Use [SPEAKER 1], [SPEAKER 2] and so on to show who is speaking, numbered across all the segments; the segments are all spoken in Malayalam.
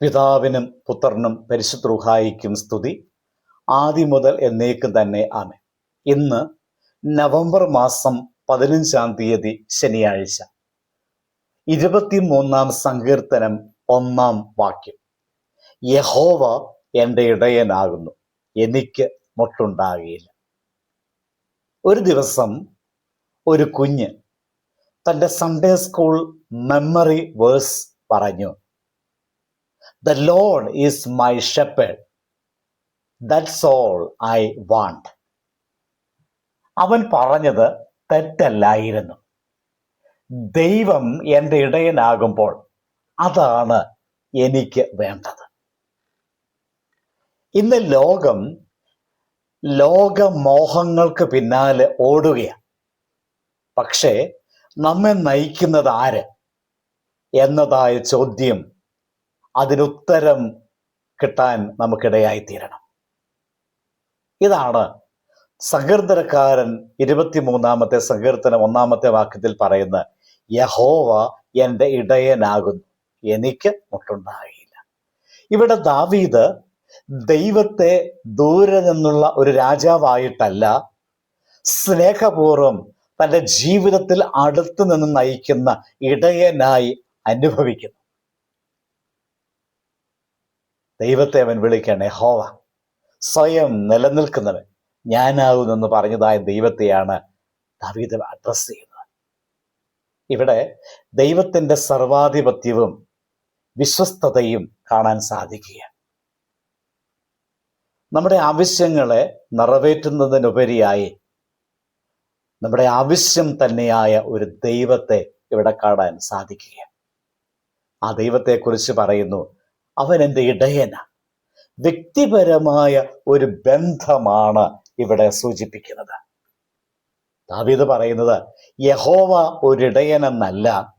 [SPEAKER 1] പിതാവിനും പുത്രനും പരിശുദ്ധ്രുഹായിക്കും സ്തുതി. ആദ്യം മുതൽ എന്നേക്കും തന്നെ ആമേ ഇന്ന് നവംബർ മാസം പതിനഞ്ചാം തീയതി ശനിയാഴ്ച. ഇരുപത്തിമൂന്നാം സങ്കീർത്തനം ഒന്നാം വാക്യം. യഹോവ എന്റെ ഇടയനാകുന്നു എനിക്ക് മുട്ടുണ്ടാകുകയില്ല ഒരു ദിവസം ഒരു കുഞ്ഞ് തന്റെ സൺഡേ സ്കൂൾ മെമ്മറി വേഴ്സ് പറഞ്ഞു. The Lord is my shepherd that's all I want അവൻ പറഞ്ഞത് തെറ്റല്ലായിരുന്നു. ദൈവം എന്റെ ഇടയനാകുമ്പോൾ അതാണ് എനിക്ക് വേണ്ടത്. ഇന്ന് ലോകം ലോകമോഹങ്ങൾക്ക് പിന്നാലെ ഓടുകയാണ്. പക്ഷേ നമ്മെ നയിക്കുന്നത് ആര്? എന്നതായ ചോദ്യം അതിനുത്തരം കിട്ടാൻ നമുക്കിടയായി തീരണം ഇതാണ് സങ്കീർത്തനക്കാരൻ ഇരുപത്തിമൂന്നാമത്തെ സങ്കീർത്തനം ഒന്നാമത്തെ വാക്യത്തിൽ പറയുന്ന യഹോവ എന്റെ ഇടയനാകുന്നു. എനിക്ക് മുട്ടുണ്ടായില്ല. ഇവിടെ ദാവീദ് ദൈവത്തെ ദൂരെ നിന്നുള്ള ഒരു രാജാവായിട്ടല്ല സ്നേഹപൂർവം തന്റെ ജീവിതത്തിൽ അടുത്തു നിന്ന് നയിക്കുന്ന ഇടയനായി അനുഭവിക്കുന്നു. ദൈവത്തെ അവൻ വിളിക്കണേ ഹോവ സ്വയം നിലനിൽക്കുന്നവൻ. ഞാനാകുന്നെന്ന് പറഞ്ഞതായ ദൈവത്തെയാണ് ദാവീദ് അഡ്രസ് ചെയ്യുന്നത്. ഇവിടെ ദൈവത്തിന്റെ സർവാധിപത്യവും വിശ്വസ്തതയും കാണാൻ സാധിക്കുക നമ്മുടെ ആവശ്യങ്ങളെ നിറവേറ്റുന്നതിനുപരിയായി നമ്മുടെ ആവശ്യം തന്നെയായ ഒരു ദൈവത്തെ ഇവിടെ കാണാൻ സാധിക്കുക ആ ദൈവത്തെക്കുറിച്ച് പറയുന്നു അവൻ എന്റെ ഇടയന? വ്യക്തിപരമായ ഒരു ബന്ധമാണ് ഇവിടെ സൂചിപ്പിക്കുന്നത്. ദാവീദ് പറയുന്നത് യഹോവ ഒരിടയനെന്നല്ല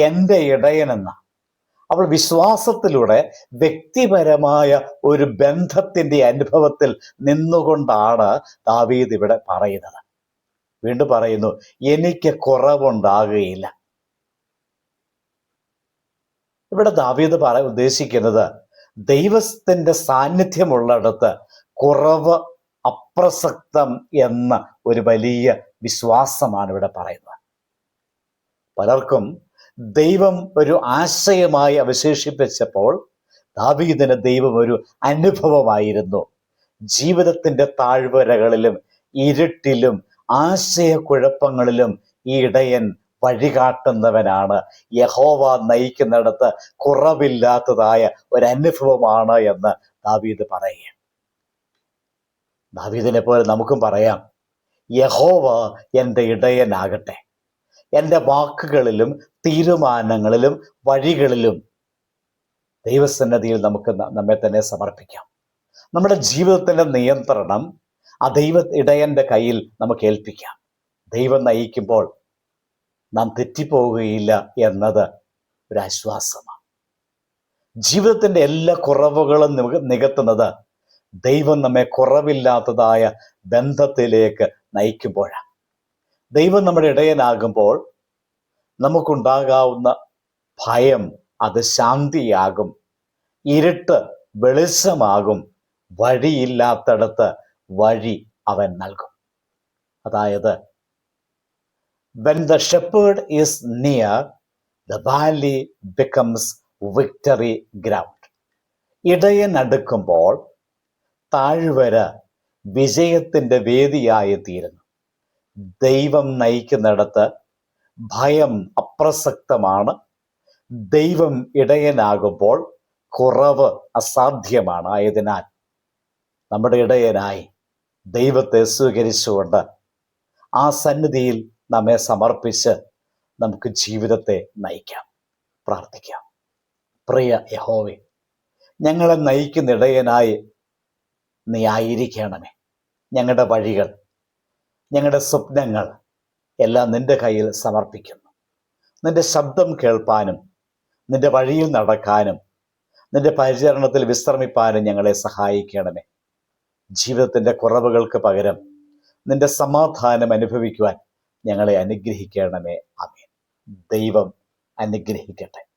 [SPEAKER 1] എന്റെ ഇടയനെന്ന. അവൾ വിശ്വാസത്തിലൂടെ വ്യക്തിപരമായ ഒരു ബന്ധത്തിന്റെ അനുഭവത്തിൽ നിന്നുകൊണ്ടാണ് ദാവീദ് ഇവിടെ പറയുന്നത്. വീണ്ടും പറയുന്നു എനിക്ക് കുറവുണ്ടാകുകയില്ല. ഇവിടെ ദാവീദ് പറ ഉദ്ദേശിക്കുന്നത് ദൈവത്തിന്റെ സാന്നിധ്യമുള്ളിടത്ത് കുറവ് അപ്രസക്തം എന്ന ഒരു വലിയ വിശ്വാസമാണ് ഇവിടെ പറയുന്നത്. പലർക്കും ദൈവം ഒരു ആശയമായി അവശേഷിപ്പിച്ചപ്പോൾ ദാവീദിന് ദൈവം ഒരു അനുഭവമായിരുന്നു. ജീവിതത്തിന്റെ താഴ്വരകളിലും ഇരുട്ടിലും ആശയക്കുഴപ്പങ്ങളിലും ഈ ഇടയൻ വഴികാട്ടുന്നവനാണ്. യഹോവ നയിക്കുന്നിടത്ത് കുറവില്ലാത്തതായ ഒരു അനുഭവമാണ് എന്ന് ദാവീദ് പറയുക ദാവീദിനെ പോലെ നമുക്കും പറയാം. യഹോവ എന്റെ ഇടയനാകട്ടെ. എന്റെ വാക്കുകളിലും തീരുമാനങ്ങളിലും വഴികളിലും ദൈവസന്നദ്ധിയിൽ നമുക്ക് നമ്മെ തന്നെ സമർപ്പിക്കാം. നമ്മുടെ ജീവിതത്തിന്റെ നിയന്ത്രണം ആ ദൈവ ഇടയന്റെ കയ്യിൽ നമുക്ക് ഏൽപ്പിക്കാം. ദൈവം നയിക്കുമ്പോൾ നാം തെറ്റിപ്പോവുകയില്ല എന്നത് ഒരാശ്വാസമാണ്. ജീവിതത്തിന്റെ എല്ലാ കുറവുകളും നികത്തുന്നത് ദൈവം നമ്മെ കുറവില്ലാത്തതായ ബന്ധത്തിലേക്ക് നയിക്കുമ്പോഴാണ്. ദൈവം നമ്മുടെ ഇടയനാകുമ്പോൾ നമുക്കുണ്ടാകാവുന്ന ഭയം അത് ശാന്തിയാകും. ഇരുട്ട് വെളിച്ചമാകും. വഴിയില്ലാത്തടത്ത് വഴി അവൻ നൽകും. അതായത് when the shepherd is near the valley becomes victory ground ഇടയൻ അടുക്കുമ്പോൾ താഴ്വര വിജയത്തിന്റെ വേദിയായി തീരുന്നു. ദൈവം നയിക്കുന്നിടത്ത് ഭയം അപ്രസക്തമാണ്. ദൈവം ഇടയനാകുമ്പോൾ കുറവ് അസാധ്യമാണ് ആയതിനാൽ നമ്മുടെ ഇടയനായി ദൈവത്തെ സ്വീകരിച്ചുകൊണ്ട് ആ സന്നിധിയിൽ നമ്മെ സമർപ്പിച്ച് നമുക്ക് ജീവിതത്തെ നയിക്കാം. പ്രാർത്ഥിക്കാം. പ്രിയ യഹോവെ ഞങ്ങളെ നയിക്കുന്നിടയനായി നീ ആയിരിക്കണമേ. ഞങ്ങളുടെ വഴികൾ ഞങ്ങളുടെ സ്വപ്നങ്ങൾ എല്ലാം നിന്റെ കയ്യിൽ സമർപ്പിക്കുന്നു. നിന്റെ ശബ്ദം കേൾപ്പാനും നിന്റെ വഴിയിൽ നടക്കാനും നിന്റെ പരിചരണത്തിൽ വിശ്രമിപ്പാനും ഞങ്ങളെ സഹായിക്കണമേ. ജീവിതത്തിന്റെ കുറവുകൾക്ക് പകരം നിന്റെ സമാധാനം അനുഭവിക്കുവാൻ ഞങ്ങളെ അനുഗ്രഹിക്കണമേ. അമീൻ ദൈവം അനുഗ്രഹിക്കട്ടെ.